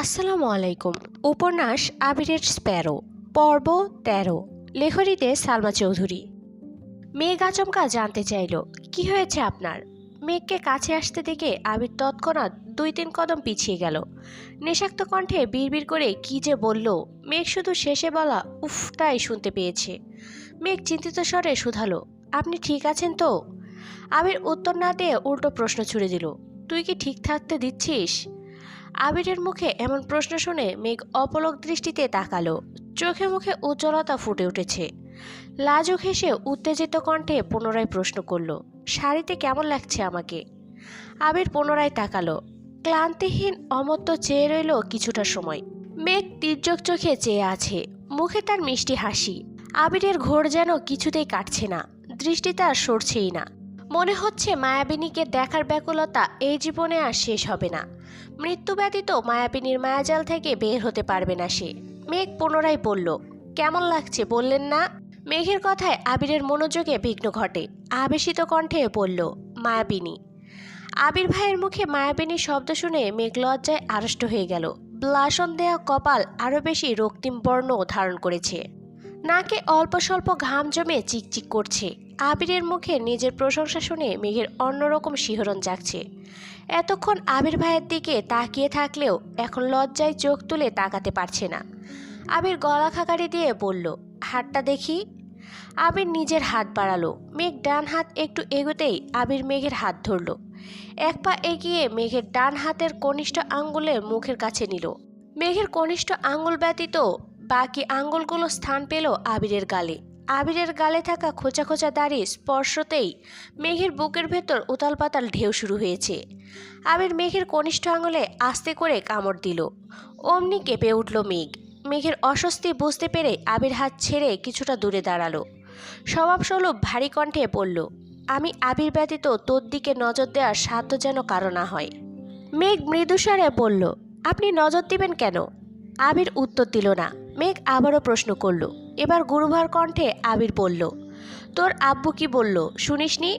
আসসালামু আলাইকুম। উপন্যাস আবিরের স্প্যারো, পর্ব তেরো, লেখনীতে সালমা চৌধুরী। মেঘ আচমকা জানতে চাইল, কি হয়েছে আপনার? মেঘকে কাছে আসতে দেখে আবির তৎক্ষণাৎ দুই তিন কদম পিছিয়ে গেল। নেশাক্ত কণ্ঠে বিড়বিড় করে কি যে বলল, মেঘ শুধু শেষে বলা উফটাই শুনতে পেয়েছে। মেঘ চিন্তিত স্বরে শুধালো, আপনি ঠিক আছেন তো? আবির উত্তর না দিয়ে উল্টো প্রশ্ন ছুড়ে দিল, তুই কি ঠিক থাকতে দিচ্ছিস? আবিরের মুখে এমন প্রশ্ন শুনে মেঘ অপলক দৃষ্টিতে তাকালো। চোখে মুখে উজ্জ্বলতা ফুটে উঠেছে। লাজুক হেসে উত্তেজিত কণ্ঠে পুনরায় প্রশ্ন করল, শাড়িতে কেমন লাগছে আমাকে? আবির পুনরায় তাকালো। ক্লান্তিহীন, অমত্ত চেয়ে রইল কিছুটা সময়। মেঘ তির্যক চোখে চেয়ে আছে। মুখে তার মিষ্টি হাসি। আবিরের ঘোর যেন কিছুতেই কাটছে না। দৃষ্টি তার সরছেই না। মনে হচ্ছে মায়াবিনীকে দেখার ব্যাকুলতা এই জীবনে আর শেষ হবে না। মৃত্যু ব্যতীত মায়াবিনীর মায়াজাল থেকে বের হতে পারবে না সে। মেঘ পুনরায় বলল, কেমন লাগছে বললেন না? মেঘের কথায় আবিরের মনোযোগে বিঘ্ন ঘটে। আবেশিত কণ্ঠে বলল, মায়াবিনী। আবির ভাইয়ের মুখে মায়াবিনী শব্দ শুনে মেঘ লজ্জায় আড়ষ্ট হয়ে গেল। ব্লাসন দেয়া কপাল আরও বেশি রক্তিম বর্ণ ধারণ করেছে। নাকে অল্প স্বল্প ঘাম জমে চিকচিক করছে। আবিরের মুখে নিজের প্রশংসা শুনে মেঘের অন্যরকম শিহরণ জাগছে। এতক্ষণ আবির ভাইয়ের দিকে তাকিয়ে থাকলেও এখন লজ্জায় চোখ তুলে তাকাতে পারছে না। আবির গলা খাকারি দিয়ে বলল, হাতটা দেখি? আবির নিজের হাত বাড়ালো। মেঘ ডান হাত একটু এগোতেই আবির মেঘের হাত ধরল। এক পা এগিয়ে মেঘের ডান হাতের কনিষ্ঠ আঙ্গুলের মুখের কাছে নিল। মেঘের কনিষ্ঠ আঙ্গুল ব্যতীত বাকি আঙ্গুলগুলো স্থান পেল আবিরের গালে। আবিরের গালে থাকা খোঁচা খোঁচা দাড়ি স্পর্শতেই মেঘের বুকের ভেতর উতাল পাতাল ঢেউ শুরু হয়েছে। আবির মেঘের কনিষ্ঠ আঙুলে আস্তে করে কামড় দিল। অমনি কেঁপে উঠল মেঘ। মেঘের অস্বস্তি বুঝতে পেরে আবির হাত ছেড়ে কিছুটা দূরে দাঁড়াল। স্বভাবস্বরূপ ভারী কণ্ঠে পড়ল আমি আবির ব্যতীত তোর দিকে নজর দেওয়ার সাধ্য যেন কারও না হয়। মেঘ মৃদুস্বরে বলল, আপনি নজর দিবেন কেন? আবির উত্তর দিল না। মেঘ আবারও প্রশ্ন করল। এবার গুরুভার কণ্ঠে আবির বলল, তোর আব্বু কি বলল শুনিসনি?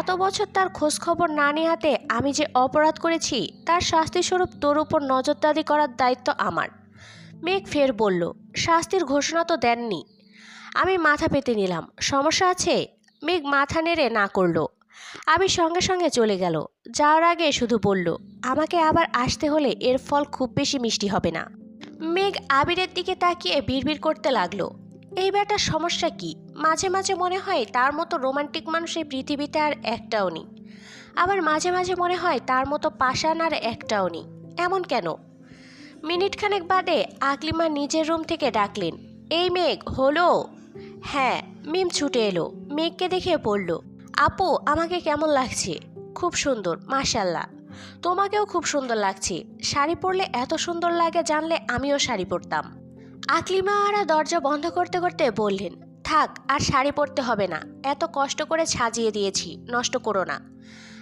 এত বছর তার খোঁজ খবর না নেওয়াতে আমি যে অপরাধ করেছি, তার শাস্তিস্বরূপ তোর উপর নজরদারি করার দায়িত্ব আমার। মেঘ ফের বলল, শাস্তির ঘোষণা তো দেননি। আমি মাথা পেতে নিলাম। সমস্যা আছে? মেঘ মাথা নেড়ে না করল। আমি সঙ্গে সঙ্গে চলে গেল। যাওয়ার আগে শুধু বলল, আমাকে আবার আসতে হলে এর ফল খুব বেশি মিষ্টি হবে না। মেঘ আবিরের দিকে তাকিয়ে বিড়বিড় করতে লাগল। এই ব্যাটার সমস্যা কি? মাঝে মাঝে মনে হয় তার মতো রোমান্টিক মানুষ এই পৃথিবীতে আর একটাও নেই। আবার মাঝে মাঝে মনে হয় তার মতো পাষাণ আর একটাও নেই। এমন কেন? মিনিটখানেক বাদে আকলিমা নিজের রুম থেকে ডাকলেন, এই মেঘ, হলো? হ্যাঁ মিম ছুটে এলো। মেঘকে দেখে বলল, আপু, আমাকে কেমন লাগছে? খুব সুন্দর, মাশাল্লাহ। তোমাকেও খুব সুন্দর লাগছে। শাড়ি পরলে এত সুন্দর লাগে জানলে আমিও শাড়ি পরতাম। আকলিমা আরা দরজা বন্ধ করতে করতে বললেন, থাক, আর শাড়ি পরতে হবে না। এত কষ্ট করে সাজিয়ে দিয়েছি, নষ্ট করো না।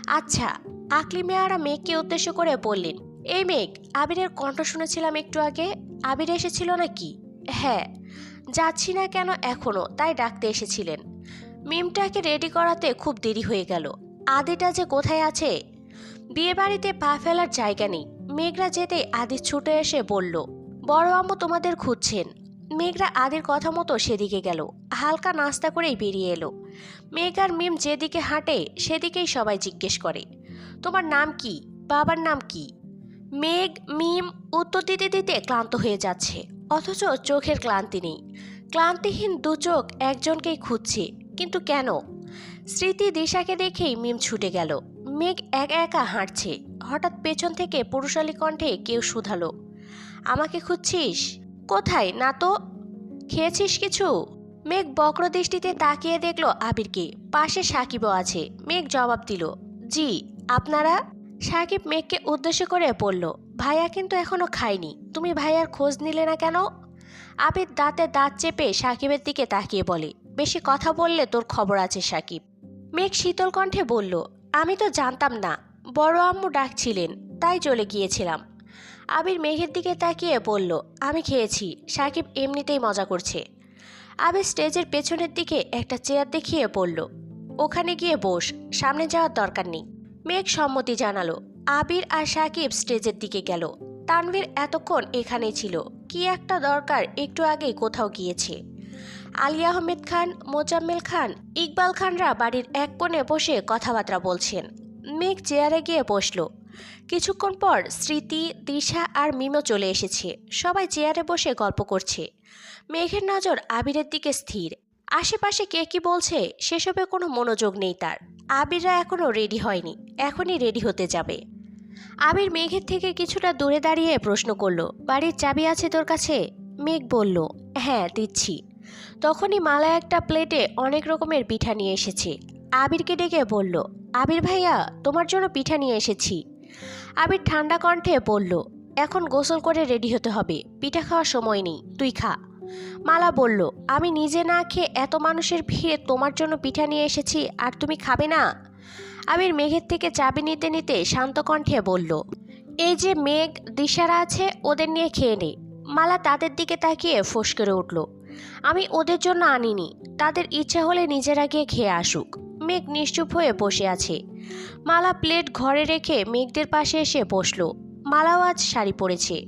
আচ্ছা আকলিমা আরা মেঘকে উদ্দেশ্য করে বললেন, এই মেঘ, আবিরের কণ্ঠ শুনেছিলাম একটু আগে। আবির এসেছিল নাকি? হ্যাঁ। যাচ্ছি না কেন এখনও, তাই ডাকতে এসেছিলেন। মিমটাকে রেডি করাতে খুব দেরি হয়ে গেল। আদিটা যে কোথায় আছে বিয়ে বাড়িতে পা ফেলার জায়গা নেই। মেঘরা যেতে আদি ছুটে এসে বলল, বড় আম্মু তোমাদের খুঁজছেন। মেঘরা আদির কথা মতো সেদিকে গেল, হালকা নাস্তা করেই বেরিয়ে এলো। মেঘ আর মিম যেদিকে হাঁটে, সেদিকেই সবাই জিজ্ঞেস করে, তোমার নাম কি? বাবার নাম কি? মেঘ, মিম উত্তর দিতে দিতে ক্লান্ত হয়ে যাচ্ছে, অথচ চোখের ক্লান্তি নেই। ক্লান্তিহীন দু চোখ একজনকেই খুঁজছে, কিন্তু কেন? স্মৃতি দিশাকে দেখেই মিম ছুটে গেল। মেঘ একা একা হাঁটছে। হঠাৎ পেছন থেকে পুরুষালী কণ্ঠে কেউ শুধালো, আমাকে খুঁজছিস? কোথায়? না তো? খেয়েছিস কিছু? মেঘ বক্র দৃষ্টিতে তাকিয়ে দেখল আবিরকে। পাশে সাকিবও আছে। মেঘ জবাব দিল, জি, আপনারা? সাকিব মেঘকে উদ্দেশ্য করে বলল, ভাইয়া কিন্তু এখনও খায়নি। তুমি ভাইয়ার খোঁজ নিলে না কেন? আবির দাঁতে দাঁত চেপে সাকিবের দিকে তাকিয়ে বলে, বেশি কথা বললে তোর খবর আছে সাকিব। মেঘ শীতল কণ্ঠে বলল আমি তো জানতাম না, বড় আম্মু ডাকছিলেন, তাই চলে গিয়েছিলাম। আবির মেঘের দিকে তাকিয়ে বলল, আমি খেয়েছি, সাকিব এমনিতেই মজা করছে। আবির স্টেজের পেছনের দিকে একটা চেয়ার দেখিয়ে বলল, ওখানে গিয়ে বস, সামনে যাওয়ার দরকার নেই। মেঘ সম্মতি জানালো, আবির আর সাকিব স্টেজের দিকে গেল। তানভীর এতক্ষণ এখানেই ছিল, কি একটা দরকার একটু আগেই কোথাও গিয়েছে। আলী আহমেদ খান, মোজাম্মেল খান, ইকবাল খানরা বাড়ির এক কোণে বসে কথাবার্তা বলছেন। মেঘ চেয়ারে গিয়ে বসল। কিছুক্ষণ পর স্মৃতি, দিশা আর মিমো চলে এসেছে। সবাই চেয়ারে বসে গল্প করছে। মেঘের নজর আবিরের দিকে স্থির। আশেপাশে কে কি বলছে, সেসবে কোনো মনোযোগ নেই তার। আবিররা এখনও রেডি হয়নি, এখনই রেডি হতে যাবে। আবির মেঘের থেকে কিছুটা দূরে দাঁড়িয়ে প্রশ্ন করল, বাড়ির চাবি আছে তোর কাছে? মেঘ বলল হ্যাঁ দিচ্ছি। তখনই মালা একটা প্লেটে অনেক রকমের পিঠা নিয়ে এসেছে। আবিরকে ডেকে বলল, আবির ভাইয়া, তোমার জন্য পিঠা নিয়ে এসেছি। আবির ঠান্ডা কণ্ঠে বলল, এখন গোসল করে রেডি হতে হবে। পিঠা খাওয়ার সময় নেই, তুই খা। মালা বলল, আমি নিজে না খেয়ে এত মানুষের ভিড়ে তোমার জন্য পিঠা নিয়ে এসেছি, আর তুমি খাবে না? আবির মেঘের থেকে চাবি নিতে নিতে শান্ত কণ্ঠে বলল, এই যে মেঘ, দিশারা আছে, ওদের নিয়ে খেয়ে নে। মালা তাদের দিকে তাকিয়ে ফোঁস করে উঠল। আমি ওদের জন্য আনিনি। তাদের ইচ্ছে হলে নিজেরা গিয়ে খেয়ে আসুক। মেঘ নিশ্চুপ হয়ে বসে আছে। মালা প্লেট ঘরে রেখে মেঘদের পাশে এসে বসল। মালাও আজ শাড়ি পরেছে।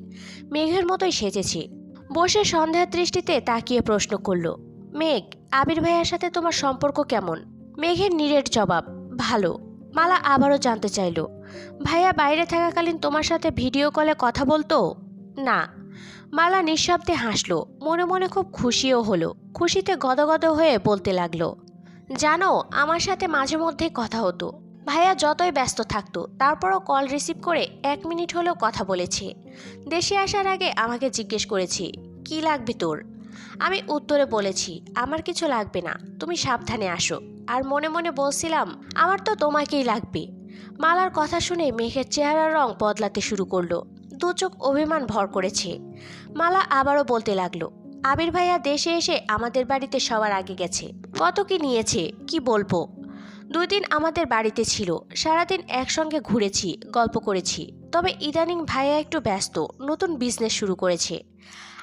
মেঘের মতোই সেজেছে। বসে সন্ধ্যার দৃষ্টিতে তাকিয়ে প্রশ্ন করল, মেঘ, আবির ভাইয়ার সাথে তোমার সম্পর্ক কেমন? মেঘের নিরেট জবাব, ভালো। মালা আবারও জানতে চাইল, ভাইয়া বাইরে থাকাকালীন তোমার সাথে ভিডিও কলে কথা বলতো? না। মালা নিঃশব্দে হাসলো, মনে মনে খুব খুশিও হলো, খুশিতে গদগদ হয়ে বলতে লাগল, জানো, আমার সাথে মাঝে মধ্যে কথা হতো। ভাইয়া যতই ব্যস্ত থাকতো, তারপরও কল রিসিভ করে এক মিনিট হলেও কথা বলেছে। দেশে আসার আগে আমাকে জিজ্ঞেস করেছি, কি লাগবে তোর? আমি উত্তরে বলেছি, আমার কিছু লাগবে না, তুমি সাবধানে আসো। আর মনে মনে বলছিলাম, আমার তো তোমাকেই লাগবে। মালার কথা শুনে মেঘের চেহারার রং বদলাতে শুরু করল দু চোখ অভিমান ভর করেছে। মালা আবারও বলতে লাগল, আবির ভাইয়া দেশে এসে আমাদের বাড়িতে সবার আগে গেছে। কত কি নিয়েছে, কি বলব? দুই দিন আমাদের বাড়িতে ছিল, সারাদিন একসঙ্গে ঘুরেছি, গল্প করেছি। তবে ইদানিং ভাইয়া একটু ব্যস্ত, নতুন বিজনেস শুরু করেছে।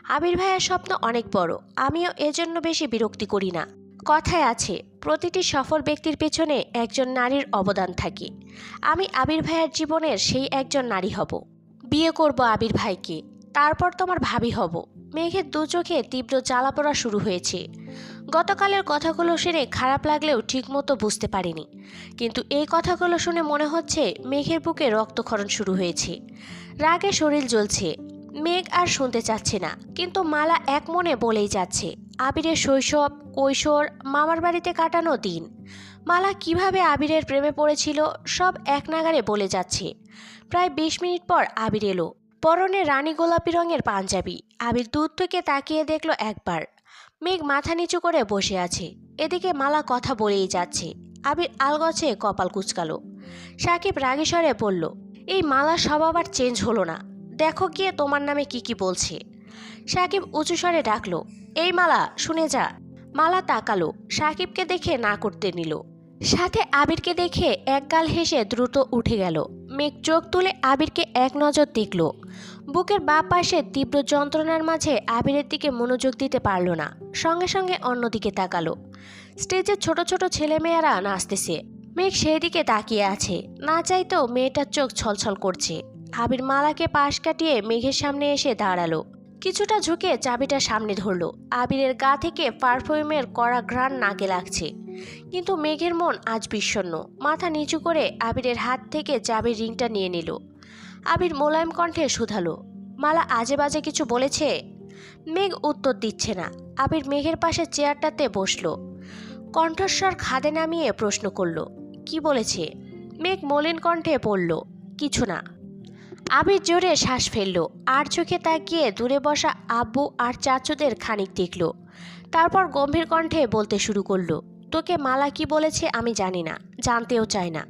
আবির ভাইয়ার স্বপ্ন অনেক বড়, আমিও এজন্য বেশি বিরক্তি করি না। কথায় আছে, প্রতিটি সফল ব্যক্তির পেছনে একজন নারীর অবদান থাকে। আমি আবির ভাইয়ার জীবনের সেই একজন নারী হব। বিয়ে করব আবির ভাইকে তারপর তোমার ভাবি হব। মেঘের দু চোখে তীব্র জ্বালা পড়া শুরু হয়েছে। গতকালের কথাগুলো শুনে খারাপ লাগলেও ঠিকমতো বুঝতে পারিনি। কিন্তু এই কথাগুলো শুনে মনে হচ্ছে মেঘের বুকে রক্তক্ষরণ শুরু হয়েছে। রাগে শরীর জ্বলছে। মেঘ আর শুনতে চাচ্ছে না, কিন্তু মালা এক মনে বলেই যাচ্ছে, আবিরের শৈশব, কৈশোর, মামার বাড়িতে কাটানো দিন। মালা কীভাবে আবিরের প্রেমে পড়েছিল সব এক নাগারে বলে যাচ্ছে। প্রায় বিশ মিনিট পর আবির এলো। পরনে রানী গোলাপি রঙের পাঞ্জাবি। আবির দূর থেকে তাকিয়ে দেখল একবার। মেঘ মাথা নিচু করে বসে আছে। এদিকে মালা কথা বলেই যাচ্ছে। আবির আলগছে কপাল কুচকালো। সাকিব রাগেশ্বরে বলল, এই মালা সব আবার চেঞ্জ হলো না। দেখো গিয়ে তোমার নামে কি কি বলছে। সাকিব উঁচু স্বরে ডাকলো, এই মালা, শুনে যা। মালা তাকালো, সাকিবকে দেখে না করতে নিল। সাথে আবিরকে দেখে একগাল হেসে দ্রুত উঠে গেল। মেঘ চোখ তুলে আবিরকে এক নজর দেখল। বুকের বা পাশে তীব্র যন্ত্রণার মাঝে আবিরের দিকে মনোযোগ দিতে পারল না। সঙ্গে সঙ্গে অন্যদিকে তাকালো। স্টেজে ছোট ছোট ছেলেমেয়েরা নাচতেছে। মেঘ সেই দিকে তাকিয়ে আছে। না চাইতেও মেয়েটার চোখ ছলছল করছে। আবির মালাকে পাশ কাটিয়ে মেঘের সামনে এসে দাঁড়াল। কিছুটা ঝুঁকে চাবিটা সামনে ধরলো। আবিরের গা থেকে পারফিউমের কড়া ঘ্রাণ নাকে লাগছে। কিন্তু মেঘের মন আজ বিষণ্ণ। মাথা নিচু করে আবিরের হাত থেকে চাবির রিংটা নিয়ে নিল। আবির মোলায়েম কণ্ঠে শুধালো, মালা আজে বাজে কিছু বলেছে? মেঘ উত্তর দিচ্ছে না। আবির মেঘের পাশে চেয়ারটাতে বসল। কণ্ঠস্বর খাদে নামিয়ে প্রশ্ন করল, কি বলেছে? মেঘ মলিন কণ্ঠে পড়ল কিছু না। আবির জোরে শ্বাস ফেলল, আর চোখে তাকিয়ে দূরে বসা আব্বু আর চাচুদের খানিক দেখল। তারপর গম্ভীর কণ্ঠে বলতে শুরু করল, তোকে মালা কি বলেছে আমি জানি না, জানতেও চাই না।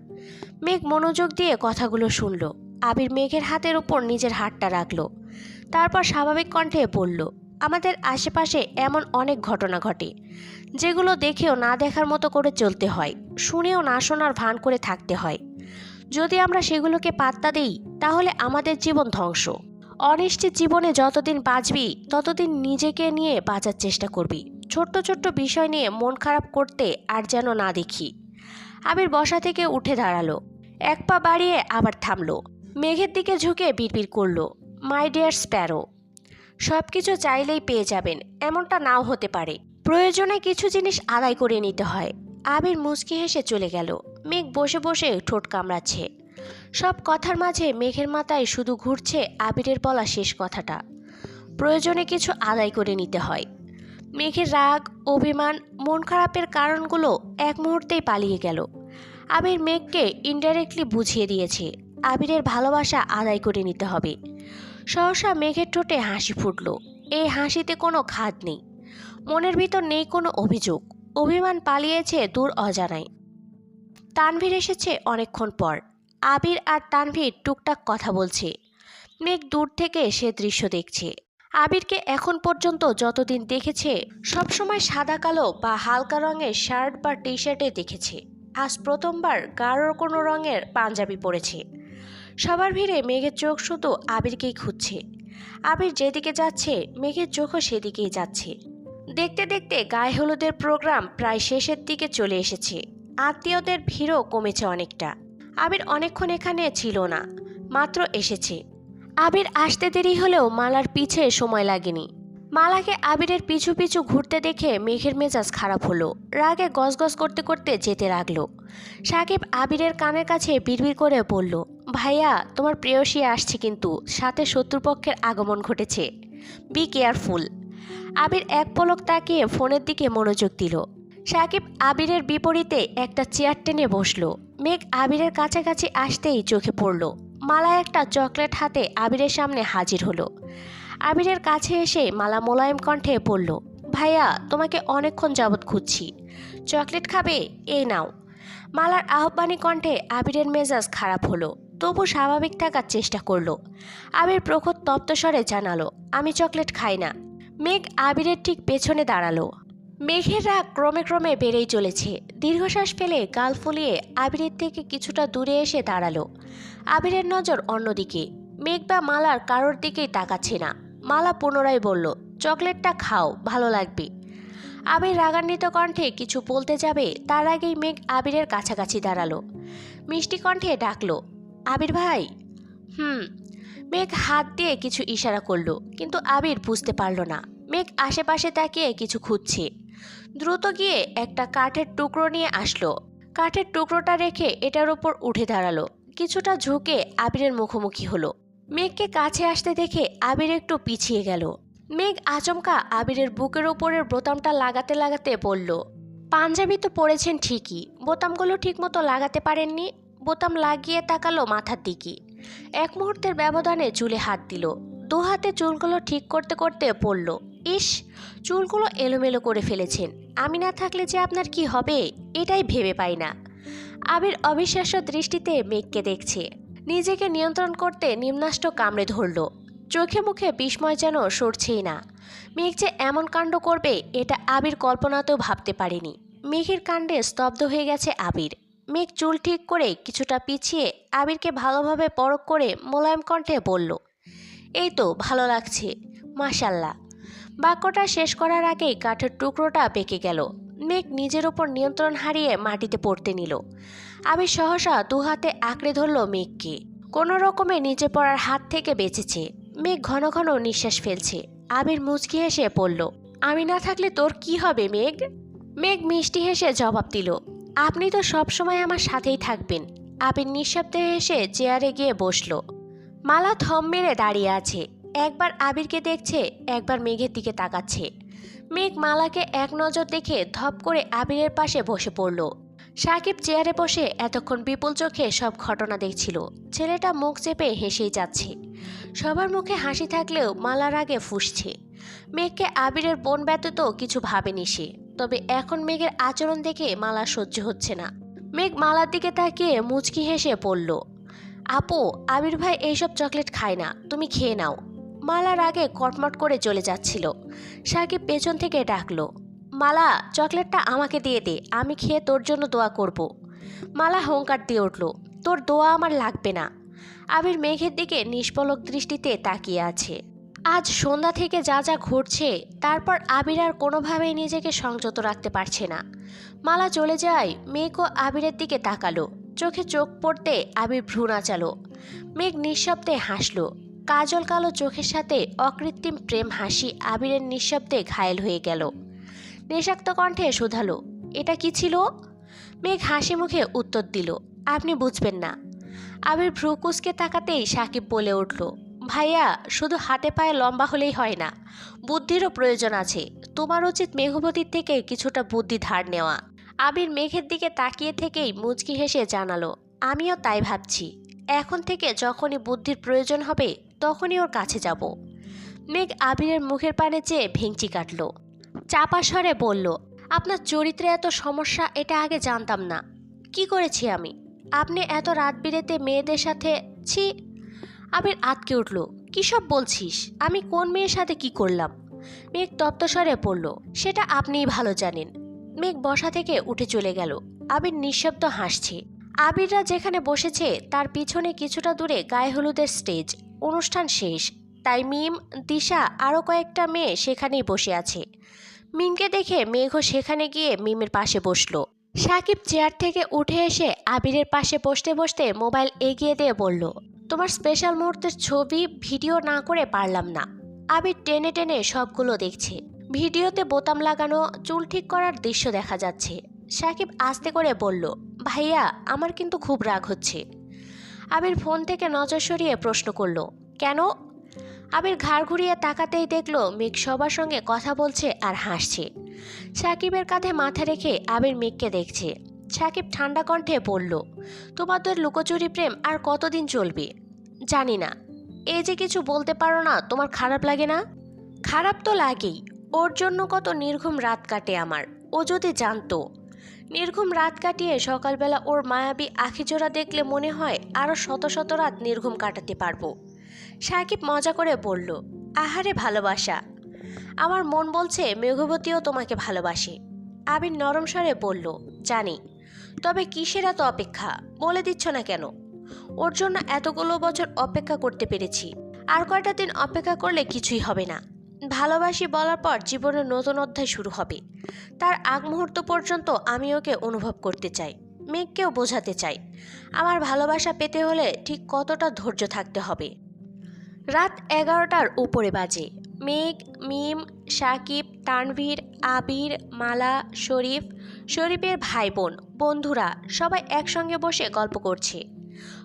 মেঘ মনোযোগ দিয়ে কথাগুলো শুনল। আবির মেঘের হাতের উপর নিজের হাতটা রাখল। তারপর স্বাভাবিক কণ্ঠে বলল, আমাদের আশেপাশে এমন অনেক ঘটনা ঘটে, যেগুলো দেখেও না দেখার মতো করে চলতে হয়, শুনেও না শোনার ভান করে থাকতে হয়। যদি আমরা সেগুলোকে পাত্তা দিই, তাহলে আমাদের জীবন ধ্বংস। অনিশ্চিত জীবনে যতদিন বাঁচবি, ততদিন নিজেকে নিয়ে বাঁচার চেষ্টা করবি। ছোট্ট ছোট্ট বিষয় নিয়ে মন খারাপ করতে আর যেন না দেখি। আবির বসা থেকে উঠে দাঁড়াল। এক পা বাড়িয়ে আবার থামলো। মেঘের দিকে ঝুঁকে বিড়বিড় করল। মাই ডিয়ার স্প্যারো সব কিছু চাইলেই পেয়ে যাবেন, এমনটা নাও হতে পারে। প্রয়োজনে কিছু জিনিস আদায় করে নিতে হয়। আবির মুচকি হেসে চলে গেল। মেঘ বসে বসে ঠোঁট কামড়াচ্ছে। সব কথার মাঝে মেঘের মাথায় শুধু ঘুরছে আবিরের বলা শেষ কথাটা। প্রয়োজনে কিছু আদায় করে নিতে হয়। মেঘের রাগ, অভিমান, মন খারাপের কারণগুলো এক মুহূর্তেই পালিয়ে গেল। আবির মেঘকে ইনডাইরেক্টলি বুঝিয়ে দিয়েছে, আবিরের ভালোবাসা আদায় করে নিতে হবে। সহসা মেঘের ঠোঁটে হাসি ফুটল। এই হাসিতে কোনো খাদ নেই। মনের ভিতর নেই কোনো অভিযোগ। অভিমান পালিয়েছে দূর অজানায়। তানভীর এসেছে অনেকক্ষণ পর। আবির আর তানভীর টুকটাক কথা বলছে। মেঘ দূর থেকে সে দৃশ্য দেখছে। আবিরকে এখন পর্যন্ত যতদিন দেখেছে, সবসময় সাদা কালো বা হালকা রঙের শার্ট বা টি শার্টে দেখেছে। আজ প্রথমবার গাঢ় কোনো রঙের পাঞ্জাবি পরেছে। সবার ভিড়ে মেঘের চোখ শুধু আবিরকেই খুঁজছে। আবির যেদিকে যাচ্ছে, মেঘের চোখও সেদিকেই যাচ্ছে। দেখতে দেখতে গায়ে হলুদের প্রোগ্রাম প্রায় শেষের দিকে চলে এসেছে। আত্মীয়দের ভিড়ও কমেছে অনেকটা। আবির অনেকক্ষণ এখানে ছিল না, মাত্র এসেছে। আবির আসতে দেরি হলেও মালার পিছে সময় লাগেনি। মালাকে আবিরের পিছু পিছু ঘুরতে দেখে মেঘের মেজাজ খারাপ হলো, রাগে গজগজ করতে করতে যেতে লাগল। সাকিব আবিরের কানের কাছে বিড়বিড় করে বলল, ভাইয়া, তোমার প্রেয়সী আসছে কিন্তু, সাথে শত্রুপক্ষের আগমন ঘটেছে। বি কেয়ারফুল আবির এক পলক তাকিয়ে ফোনের দিকে মনোযোগ দিল। সাকিব আবিরের বিপরীতে একটা চেয়ার টেনে বসল। মেঘ আবিরের কাছাকাছি আসতেই চোখে পড়ল। মালা একটা চকলেট হাতে আবিরের সামনে হাজির হলো। আবিরের কাছে এসে মালা মোলায়েম কণ্ঠে বলল, ভাইয়া, তোমাকে অনেকক্ষণ যাবৎ খুঁজছি। চকলেট খাবে? এই নাও। মালার আহ্বানী কণ্ঠে আবিরের মেজাজ খারাপ হলো। তবু স্বাভাবিক থাকার চেষ্টা করল। আবির প্রখর তপ্তস্বরে জানালো, আমি চকলেট খাই না। মেঘ আবিরের ঠিক পেছনে দাঁড়াল। মেঘের রাগ ক্রমে ক্রমে বেড়েই চলেছে। দীর্ঘশ্বাস ফেলে গাল ফুলিয়ে আবিরের থেকে কিছুটা দূরে এসে দাঁড়াল। আবিরের নজর অন্যদিকে। মেঘ বা মালার কারোর দিকেই তাকাচ্ছে না। মালা পুনরায় বলল, চকলেটটা খাও, ভালো লাগবে। আবির রাগান্বিত কণ্ঠে কিছু বলতে যাবে, তার আগেই মেঘ আবিরের কাছাকাছি দাঁড়াল। মিষ্টি কণ্ঠে ডাকলো, আবির ভাই? হুম। মেঘ হাত দিয়ে কিছু ইশারা করল, কিন্তু আবির বুঝতে পারল না। মেঘ আশেপাশে তাকিয়ে কিছু খুঁজছে। দ্রুত গিয়ে একটা কাঠের টুকরো নিয়ে আসলো। কাঠের টুকরোটা রেখে এটার ওপর উঠে দাঁড়াল। কিছুটা ঝুঁকে আবিরের মুখোমুখি হলো। মেঘকে কাছে আসতে দেখে আবির একটু পিছিয়ে গেল। মেঘ আচমকা আবিরের বুকের ওপরের বোতামটা লাগাতে লাগাতে বলল, পাঞ্জাবি তো পরেছেন ঠিকই। বোতামগুলো ঠিকমতো লাগাতে পারেননি। বোতাম লাগিয়ে তাকালো মাথার দিকে। এক মুহূর্তের ব্যবধানে চুলে হাত দিল। দু হাতে চুলগুলো ঠিক করতে করতে পড়ল ইস, চুলগুলো এলোমেলো করে ফেলেছেন। আমি না থাকলে যে আপনার কি হবে, এটাই ভেবে পাই না। আবির অবিশ্বাস্য দৃষ্টিতে মেঘকে দেখছে। নিজেকে নিয়ন্ত্রণ করতে নিম্নাষ্ট কামড়ে ধরল। চোখে মুখে বিস্ময় যেন সরছেই না। মেঘ যে এমন কাণ্ড করবে, এটা আবির কল্পনাতেও ভাবতে পারেনি। মেঘের কাণ্ডে স্তব্ধ হয়ে গেছে আবির। মেঘ চুল ঠিক করে কিছুটা পিছিয়ে আবিরকে ভালোভাবে পরখ করে মোলায়েম কণ্ঠে বলল, এই তো, ভালো লাগছে। মাশাল্লাহ। বাক্যটা শেষ করার আগেই কাঠের টুকরোটা বেঁকে গেল। মেঘ নিজের ওপর নিয়ন্ত্রণ হারিয়ে মাটিতে পড়তে নিল। আবির সহসা দু হাতে আঁকড়ে ধরল মেঘকে। কোনো রকমে নিচে পড়ার হাত থেকে বেঁচেছে। মেঘ ঘন ঘন নিঃশ্বাস ফেলছে। আবির মুচকি হেসে পড়ল আমি না থাকলে তোর কি হবে, মেঘ? মেঘ মিষ্টি হেসে জবাব দিল, আপনি তো সবসময় আমার সাথেই থাকবেন। আবির নিঃশব্দে হেসে চেয়ারে গিয়ে বসল। মালা থম মেরে দাঁড়িয়ে আছে। একবার আবিরকে দেখছে, একবার মেঘের দিকে তাকাচ্ছে। মেঘ মালাকে এক নজর দেখে ধপ করে আবিরের পাশে বসে পড়ল। সাকিব চেয়ারে বসে এতক্ষণ বিপুল চোখে সব ঘটনা দেখছিল। ছেলেটা মুখ চেপে হেসেই যাচ্ছে। সবার মুখে হাসি থাকলেও মালার আগে ফুসছে। মেঘকে আবিরের বোন ব্যতীত কিছু ভাবেনি সে। তবে এখন মেঘের আচরণ দেখে মালা সহ্য হচ্ছে না। মেঘ মালার দিকে তাকিয়ে মুচকি হেসে পড়ল, আপু, আবির ভাই এইসব চকলেট খায় না, তুমি খেয়ে নাও। মালার আগে কটমট করে চলে যাচ্ছিল। সাকিব পেছন থেকে ডাকলো, মালা, চকলেটটা আমাকে দিয়ে দে, আমি খেয়ে তোর জন্য দোয়া করব। মালা হুঙ্কার দিয়ে উঠল, তোর দোয়া আমার লাগবে না। আবির মেঘের দিকে নিষ্পলক দৃষ্টিতে তাকিয়ে আছে। আজ সন্ধ্যা থেকে যা যা ঘটছে, তারপর আবির আর কোনোভাবেই নিজেকে সংযত রাখতে পারছে না। মালা চলে যায়, মেঘও আবিরের দিকে তাকালো, চোখে চোখ পড়তে আবির ভ্রু নাচালো মেঘ নিঃশব্দে হাসলো কাজল কালো চোখের সাথে অকৃত্রিম প্রেম হাসি আবিরের নিঃশব্দে ঘায়েল হয়ে গেল। নেশাক্ত কণ্ঠে শোধালো, এটা কি ছিল? মেঘ হাসি মুখে উত্তর দিল, আপনি বুঝবেন না। আবির ভ্রুকুসকে তাকাতেই সাকিব বলে উঠল, ভাইয়া, শুধু হাতে পায়ে লম্বা হলেই হয় না, বুদ্ধিরও প্রয়োজন আছে। তোমার উচিত মেঘবতীর থেকে কিছুটা বুদ্ধি ধার নেওয়া। আবির মেঘের দিকে তাকিয়ে থেকেই মুচকি হেসে জানালো, আমিও তাই ভাবছি। এখন থেকে যখনই বুদ্ধির প্রয়োজন হবে তখনই ওর কাছে যাব। মেঘ আবিরের মুখের পানে চেয়ে ভেঙচি কাটল। চাপা স্বরে বলল, আপনার চরিত্রে এত সমস্যা, এটা আগে জানতাম না। কি করেছি আমি? আপনি এত রাত বিরেতে মেয়েদের সাথে, ছি! আবির আটকে উঠল, কী সব বলছিস? আমি কোন মেয়ের সাথে কি করলাম? মেঘ তপ্তস্বরে পড়ল সেটা আপনিই ভালো জানেন। মেঘ বসা থেকে উঠে চলে গেল। আবির নিঃশব্দ হাসছে। আবিররা যেখানে বসেছে, তার পিছনে কিছুটা দূরে গায়ে হলুদের স্টেজ। অনুষ্ঠান শেষ, তাই মিম, দিশা আরও কয়েকটা মেয়ে সেখানেই বসে আছে। মিমকে দেখে মেঘ সেখানে গিয়ে মিমের পাশে বসল। সাকিব চেয়ার থেকে উঠে এসে আবিরের পাশে বসতে বসতে মোবাইল এগিয়ে দিয়ে বলল, তোমার স্পেশাল মুহূর্তের ছবি, ভিডিও না করে পারলাম না। আবির টেনে টেনে সবগুলো দেখছে। ভিডিওতে বোতাম লাগানো, চুল ঠিক করার দৃশ্য দেখা যাচ্ছে। সাকিব আস্তে করে বলল, ভাইয়া, আমার কিন্তু খুব রাগ হচ্ছে। আবির ফোন থেকে নজর সরিয়ে প্রশ্ন করল, কেন? আবির ঘাড় ঘুরিয়ে তাকাতেই দেখল, মেঘ সবার সঙ্গে কথা বলছে আর হাসছে। সাকিবের কাঁধে মাথা রেখে আবির মেঘকে দেখছে। সাকিব ঠান্ডা কণ্ঠে বলল, তোমাদের লুকোচুরি প্রেম আর কতদিন চলবে? জানি না। এই যে কিছু বলতে পারো না, তোমার খারাপ লাগে না? খারাপ তো লাগেই। ওর জন্য কত নির্ঘুম রাত কাটে আমার। ও যদি জানতো নির্ঘুম রাত কাটিয়ে সকালবেলা ওর মায়াবী আখিজোড়া দেখলে মনে হয় আরও শত শত রাত নির্ঘুম কাটাতে পারব। সাকিব মজা করে বলল, আহারে ভালোবাসা। আমার মন বলছে মেঘবতীও তোমাকে ভালোবাসে। আবির নরম স্বরে বলল, জানি। তবে কিসের এত অপেক্ষা? বলে দিচ্ছ না কেন? ওর জন্য এতগুলো বছর অপেক্ষা করতে পেরেছি। আর কয়টা দিন অপেক্ষা করলে কিছুই হবে না। ভালোবাসি বলার পর জীবনের নতুন অধ্যায় শুরু হবে। তার আগ মুহূর্ত পর্যন্ত আমি ওকে অনুভব করতে চাই মেঘকেও বোঝাতে চাই। আমার ভালোবাসা পেতে হলে ঠিক কতটা ধৈর্য থাকতে হবে। রাত এগারোটার উপরে বাজে। মেঘ, মিম, সাকিব, তানভীর, আবির, মালা, শরীফ, শরীফের ভাই বোন বন্ধুরা সবাই একসঙ্গে বসে গল্প করছে।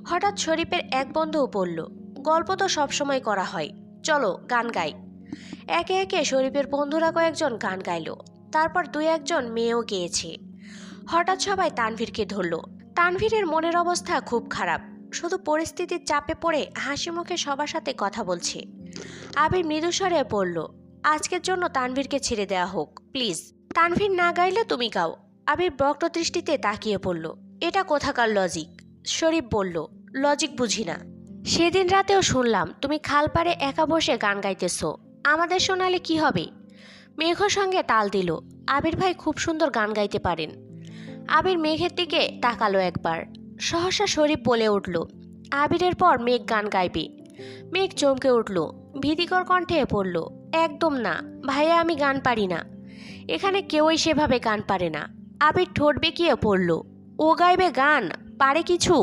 হঠাৎ শরীফের এক বন্ধু বলল, গল্প তো সবসময় করা হয়। চলো গান গাই। একে একে শরীফের বন্ধুরা কয়েকজন গান গাইল। তারপর দুই একজন মেয়েও গেয়েছে। হঠাৎ সবাই তানভীরকে ধরল। তানভীরের মনের অবস্থা খুব খারাপ। শুধু পরিস্থিতির চাপে পড়ে হাসি মুখে সবার সাথে কথা বলছে। আবির মৃদুস্বরে বলল, আজকের জন্য তানভীরকে ছেড়ে দেওয়া হোক, প্লিজ। তানভীর না গাইলে তুমি গাও। আবির বক্র দৃষ্টিতে তাকিয়ে পড়ল এটা কোথাকার লজিক শরীফ বলল লজিক বুঝি না। সেদিন রাতেও শুনলাম, তুমি খাল পাড়ে একা বসে গান গাইতেছো। আমাদের শোনালে কি হবে? মেঘ সঙ্গে তাল দিল। আবির ভাই খুব সুন্দর গান গাইতে পারেন। আবির মেঘের দিকে তাকালো একবার। সহসা শরীফ বলে উঠল, আবিরের পর মেঘ গান গাইবে। মেঘ চমকে উঠল, ভীতিকর কণ্ঠে পড়ল একদম না, ভাইয়া আমি গান পারি না। এখানে কেউই সেভাবে গান পারে না। আবির ঠোঁট বেঁকিয়ে পড়ল ও গাইবে গান? পারে কিছু?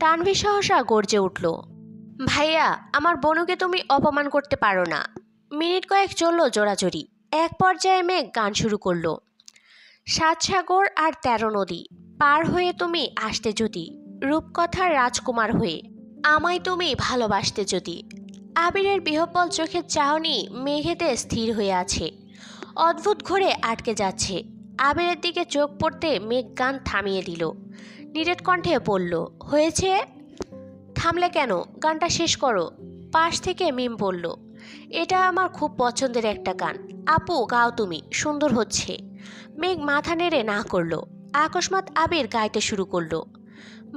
তানভি সহসা গর্জে উঠল, ভাইয়া, আমার বনুকে তুমি অপমান করতে পারো না। মিনিট কয়েক চলল জোড়াজোড়ি। এক পর্যায়ে মেঘ গান শুরু করল। সাত সাগর আর তেরো নদী, পার হয়ে তুমি আসতে যদি, রূপকথার রাজকুমার হয়ে আমায় তুমি ভালোবাসতে যদি। আবিরের বিহব্বল চোখের চাহনি মেঘেতে স্থির হয়ে আছে। অদ্ভুত ঘোরে আটকে যাচ্ছে। আবিরের দিকে চোখ পড়তে মেঘ গান থামিয়ে দিল। নিরেট কণ্ঠে বলল, হয়েছে? থামলে কেন? গানটা শেষ করো। পাশ থেকে মিম বলল এটা আমার খুব পছন্দের একটা গান। আপু, গাও তুমি, সুন্দর হচ্ছে। মেঘ মাথা নেড়ে না করল। আকস্মাত আবির গাইতে শুরু করল।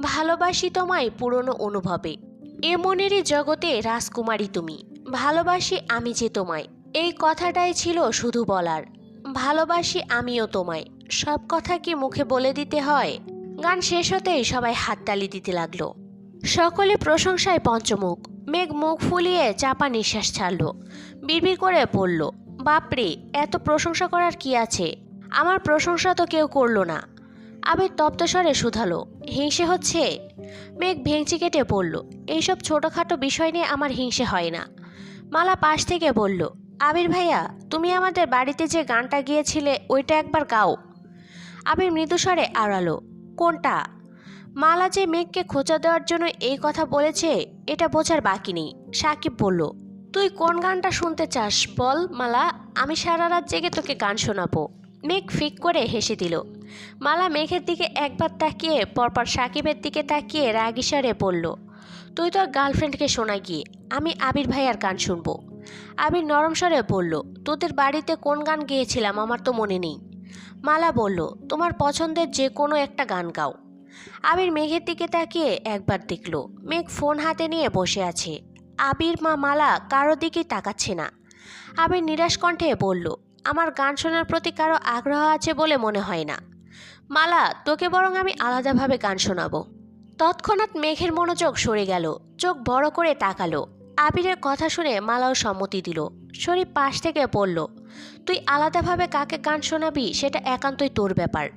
ভালোবাসি তোমায় পুরনো অনুভবে। এ মনেরই জগতে রাজকুমারী তুমি। ভালোবাসি আমি যে তোমায়। এই কথাটাই ছিল শুধু বলার। ভালোবাসি আমিও তোমায়। সব কথা কি মুখে বলে দিতে হয়? গান শেষ হতেই সবাই হাততালি দিতে লাগল। সকলে প্রশংসায় পঞ্চমুখ। মেঘ মুখ ফুলিয়ে চাপা নিঃশ্বাস ছাড়ল। বিড়বিড় করে বলল, বাপরে, এত প্রশংসা করার কি আছে? আমার প্রশংসা তো কেউ করল না। আবির তপ্তস্বরে শুধালো, হিংসে হচ্ছে? মেঘ ভেঙচি কেটে বলল, এইসব ছোটোখাটো বিষয় নিয়ে আমার হিংসে হয় না। মালা পাশ থেকে বলল, আবির ভাইয়া, তুমি আমাদের বাড়িতে যে গানটা গিয়েছিলে, ওইটা একবার গাও। আবির মৃদুস্বরে আড়ালো কোনটা? মালা যে মেঘকে খোঁচা দেওয়ার জন্য এই কথা বলেছে, এটা বোঝার বাকি নেই। সাকিব বলল, তুই কোন গানটা শুনতে চাস? বল, মালা, আমি সারা রাত জেগে তোকে গান শোনাবো। মেঘ ফিক করে হেসে দিল। মালা মেঘের দিকে একবার তাকিয়ে, পরপর সাকিবের দিকে তাকিয়ে রাগিসারে বলল, তুই তোর গার্লফ্রেন্ডকে শোনা গিয়ে, আমি আবির ভাইয়ার গান শুনব। আবির নরম স্বরে বলল, তোদের বাড়িতে কোন গান গেয়েছিলাম আমার তো মনে নেই। মালা বলল, তোমার পছন্দের যে কোনো একটা গান গাও। আবির মেঘের দিকে তাকিয়ে একবার দেখল। মেঘ ফোন হাতে নিয়ে বসে আছে। আবির মা মালা কারও দিকেই তাকাচ্ছে না। আবির নিরাশ কণ্ঠে বলল, আমার গান শোনার প্রতি কারও আগ্রহ আছে বলে মনে হয় না। মালা, তোকে বরং আমি আলাদাভাবে গান শোনাবো। তৎক্ষণাৎ মেঘের মনোযোগ সরে গেল। চোখ বড় করে তাকালো। আবিরের কথা শুনে মালাও সম্মতি দিল। শরীফ পাশ থেকে বলল, তুই আলাদাভাবে কাকে গান শোনাবি সেটা একান্তই তোর ব্যাপার।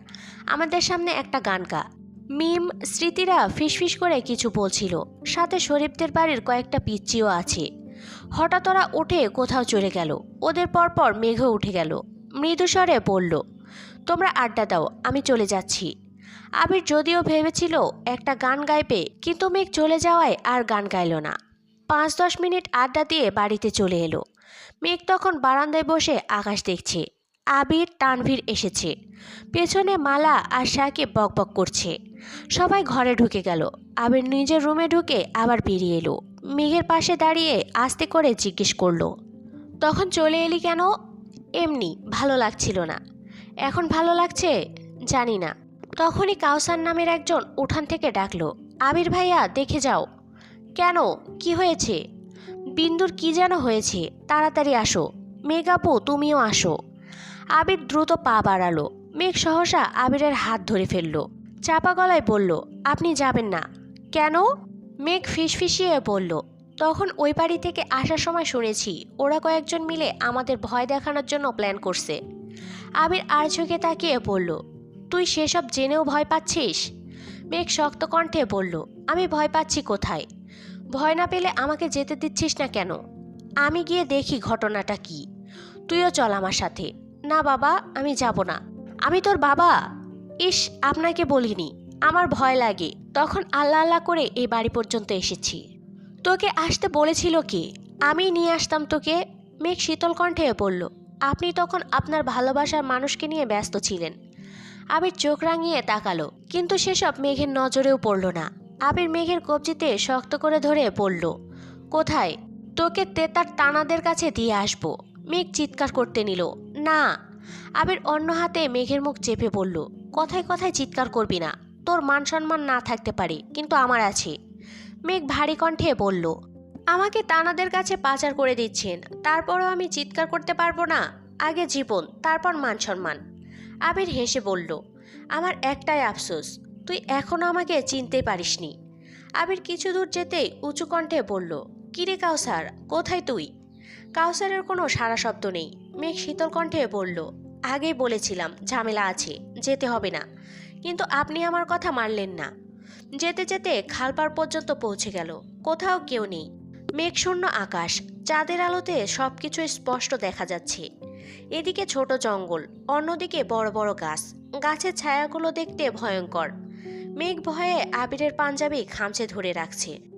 আমাদের সামনে একটা গান গা। মিম, স্মৃতিরা ফিসফিস করে কিছু বলছিল। সাথে শরীফদের বাড়ির কয়েকটা পিচ্চিও আছে। হঠাৎ ওরা উঠে কোথাও চলে গেল। ওদের পরপর মেঘও উঠে গেল। মৃদুস্বরে বলল, তোমরা আড্ডা দাও, আমি চলে যাচ্ছি। আবির যদিও ভেবেছিল একটা গান গাইবে, কিন্তু মেঘ চলে যাওয়ায় আর গান গাইল না। পাঁচ দশ মিনিট আড্ডা দিয়ে বাড়িতে চলে এলো। মেঘ তখন বারান্দায় বসে আকাশ দেখছে। আবির, তানভীর এসেছে। পেছনে মালা আর সাকিব বকবক করছে। সবাই ঘরে ঢুকে গেল। আবির নিজের রুমে ঢুকে আবার বেরিয়ে এলো। মেঘের পাশে দাঁড়িয়ে আস্তে করে জিজ্ঞেস করল, তখন চলে এলি কেন? এমনি, ভালো লাগছিল না। এখন ভালো লাগছে? জানি না। তখনই কাউসার নামের একজন উঠান থেকে ডাকলো, আবির ভাইয়া, দেখে যাও। কেন? কি হয়েছে? বিন্দুর কি যেন হয়েছে? তাড়াতাড়ি আসো। মেঘাপু তুমিও আসো। আবির দ্রুত পা বাড়ালো। মেঘ সহসা আবিরের হাত ধরে ফেলল। চাপা গলায় বলল, আপনি যাবেন না। কেন? মেঘ ফিসফিসিয়ে বলল, তখন ওই বাড়ি থেকে আসার সময় শুনেছি, ওরা কয়েকজন মিলে আমাদের ভয় দেখানোর জন্য প্ল্যান করছে। আবির আর চোখে তাকিয়ে বলল, তুই সেসব জেনেও ভয় পাচ্ছিস? মেঘ শক্ত কণ্ঠে বলল, আমি ভয় পাচ্ছি কোথায়? ভয় না পেলে আমাকে যেতে দিচ্ছিস না কেন? আমি গিয়ে দেখি ঘটনাটা কি। তুইও চল আমার সাথে। না বাবা, আমি যাব না। আমি তোর বাবা। ইস, আপনাকে বলিনি। আমার ভয় লাগে। তখন আল্লাহ আল্লাহ করে এই বাড়ি পর্যন্ত এসেছি। তোকে আসতে বলেছিল কি? আমি নিয়ে আসতাম তোকে। মেঘ শীতল কণ্ঠে বলল, আপনি তখন আপনার ভালোবাসার মানুষকে নিয়ে ব্যস্ত ছিলেন। আবির চোখ রাঙিয়ে তাকালো, কিন্তু সেসব মেঘের নজরেও পড়ল না। আবির মেঘের কবজিতে শক্ত করে ধরে বলল, কোথায়? তোকে তেতার তানাদের কাছে দিয়ে আসব। মেঘ চিৎকার করতে নিল না। আবির অন্য হাতে মেঘের মুখ চেপে বলল, কথায় কথায় চিৎকার করবি না। তোর মান সম্মান না থাকতে পারে, কিন্তু আমার আছে। মেঘ ভারী কণ্ঠে বলল, আমাকে তানাদের কাছে পাচার করে দিচ্ছেন। তারপরও আমি চিৎকার করতে পারব না। আগে জীবন, তারপর মান সম্মান। আবির হেসে বলল, আমার একটাই আফসোস, তুই এখনও আমাকে চিনতে পারিসনি। আবির কিছু দূর যেতেই উঁচু কণ্ঠে বলল, কিরে কাউসার, কোথায় তুই? কাউসারের কোনো সারা শব্দ নেই। মেঘ শীতল কণ্ঠে বলল, আগেই বলেছিলাম, ঝামেলা আছে, যেতে হবে না। কিন্তু আপনি আমার কথা মানলেন না। যেতে যেতে খালপাড় পর্যন্ত পৌঁছে গেল। কোথাও কেউ নেই। মেঘশূন্য আকাশ, চাঁদের আলোতে সব কিছু স্পষ্ট দেখা যাচ্ছে। এদিকে ছোট জঙ্গল, অন্যদিকে বড় বড় গাছ। গাছের ছায়াগুলো দেখতে ভয়ঙ্কর। মেঘ ভয়ে আবিরের পাঞ্জাবি খামচে ধরে রাখছে।